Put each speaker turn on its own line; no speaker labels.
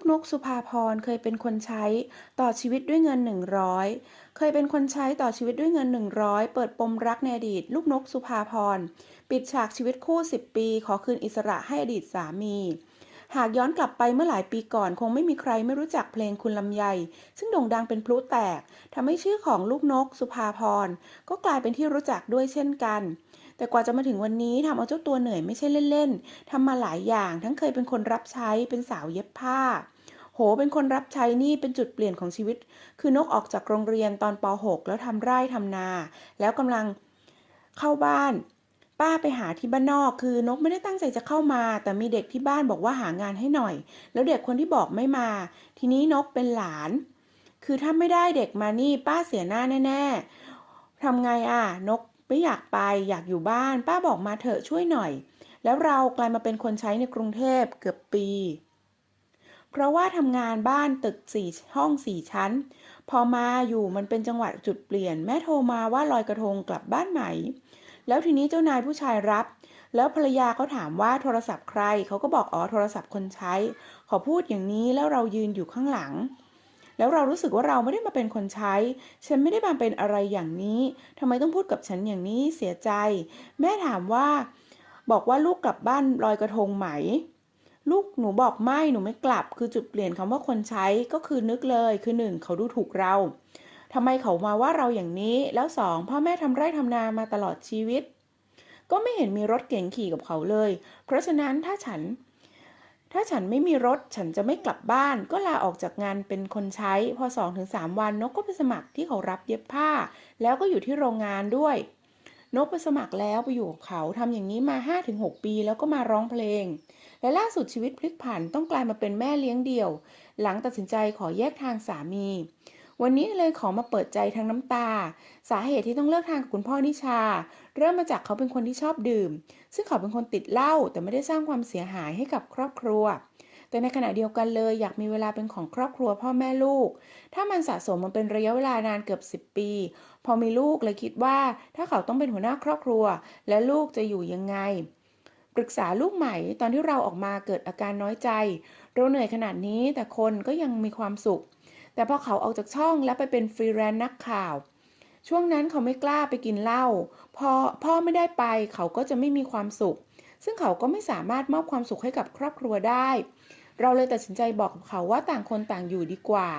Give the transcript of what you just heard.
กนกสุภาพรเคยเป็นคนใช้ต่อชีวิตด้วยเงิน 100 เคยเป็นคนใช้ต่อชีวิตด้วยเงิน 100 เปิดปมรักในอดีต ลูกนกสุภาพรปิดฉากชีวิตคู่ 10 ปี ขอคืนอิสระให้อดีตสามี หากย้อนกลับไปเมื่อหลายปีก่อนคงไม่มีใครไม่รู้จักเพลงคุณลำไย ซึ่งโด่งดังเป็นพลุแตกทำให้ชื่อของลูกนก สุภาพรก็กลายเป็นที่รู้จักด้วยเช่นกัน แต่กว่าจะมาถึงวันนี้ทำเอาเจ้าตัวเหนื่อยไม่ใช่เล่นๆทำมาหลายอย่างทั้งเคยเป็นคนรับใช้เป็นสาวเย็บผ้าโหเป็นคนรับใช้นี่เป็นจุดเปลี่ยนของชีวิต คือนกออกจากโรงเรียนตอนป .6 แล้วทำไร่ทำนา แล้วกำลังเข้าบ้าน ป้าไปหาที่บ้านนอกคือนกไม่ได้ตั้งใจจะเข้ามา แต่มีเด็กที่บ้านบอกว่าหางานให้หน่อย แล้วเด็กคนที่บอกไม่มา ทีนี้นกเป็นหลาน คือถ้าไม่ได้เด็กมานี่ป้าเสียหน้าแน่ๆทำไงอะนกไม่อยากไปอยากอยู่บ้าน ป้าบอกมาเถอะช่วยหน่อย แล้วเรากลายมาเป็นคนใช้ในกรุงเทพเกือบปี เพราะว่าทำงานบ้านตึกสี่ห้องสี่ชั้น พอมาอยู่มันเป็นจังหวะจุดเปลี่ยน แม่โทรมาว่าลอยกระทงกลับบ้านใหม่ แล้วทีนี้เจ้านายผู้ชายรับ แล้วภรรยาเขาถามว่าโทรศัพท์ใคร เขาก็บอกอ๋อโทรศัพท์คนใช้ ขอพูดอย่างนี้แล้วเรายืนอยู่ข้างหลัง แล้วเรารู้สึกว่าเราไม่ได้มาเป็นคนใช้ ฉันไม่ได้มาเป็นอะไรอย่างนี้ทำไมต้องพูดกับฉันอย่างนี้เสียใจ แม่ถามว่า บอกว่าลูกกลับบ้านลอยกระทงไหมลูกหนูบอกไม่หนูไม่กลับ คือจุดเปลี่ยนคำว่าคนใช้ก็คือนึกเลย คือหนึ่งเขาดูถูกเรา ทำไมเขามาว่าเราอย่างนี้ แล้วสองพ่อแม่ทำไร่ทำนามาตลอดชีวิต ก็ไม่เห็นมีรถเก๋งขี่กับเขาเลย เพราะฉะนั้นถ้าฉัน ถ้าฉันไม่มีรถฉันจะไม่กลับบ้าน ก็ลาออกจากงานเป็นคนใช้ พอสองถึงสามวันนกก็ไปสมัครที่เขารับเย็บผ้า แล้วก็อยู่ที่โรงงานด้วย นกไปสมัครแล้วไปอยู่กับเขาทำอย่างนี้มา 5-6 ปีแล้วก็มาร้องเพลง และล่าสุดชีวิตพลิกผันต้องกลายมาเป็นแม่เลี้ยงเดี่ยว หลังตัดสินใจขอแยกทางสามี วันนี้เลยขอมาเปิดใจทั้งน้ำตา สาเหตุที่ต้องเลิกทางกับคุณพ่อนิชา เริ่มมาจากเขาเป็นคนที่ชอบดื่ม ซึ่งเขาเป็นคนติดเหล้าแต่ไม่ได้สร้างความเสียหายให้กับครอบครัว แต่ในขณะเดียวกันเลยอยากมีเวลาเป็นของครอบครัวพ่อแม่ลูก ถ้ามันสะสมมันเป็นระยะเวลานานเกือบ 10 ปี พอมีลูกเลยคิดว่า ถ้าเขาต้องเป็นหัวหน้าครอบครัว และลูกจะอยู่ยังไงปรึกษาลูกใหม่ตอนที่เราออกมาเกิดอาการน้อยใจ เราเหนื่อยขนาดนี้แต่คนก็ยังมีความสุข แต่พอเขาออกจากช่องและไปเป็นฟรีแลนซ์นักข่าว ช่วงนั้นเขาไม่กล้าไปกินเหล้าพอพ่อไม่ได้ไปเขาก็จะไม่มีความสุข ซึ่งเขาก็ไม่สามารถมอบความสุขให้กับครอบครัวได้ เราเลยตัดสินใจบอกกับเขาว่าต่างคนต่างอยู่ดีกว่า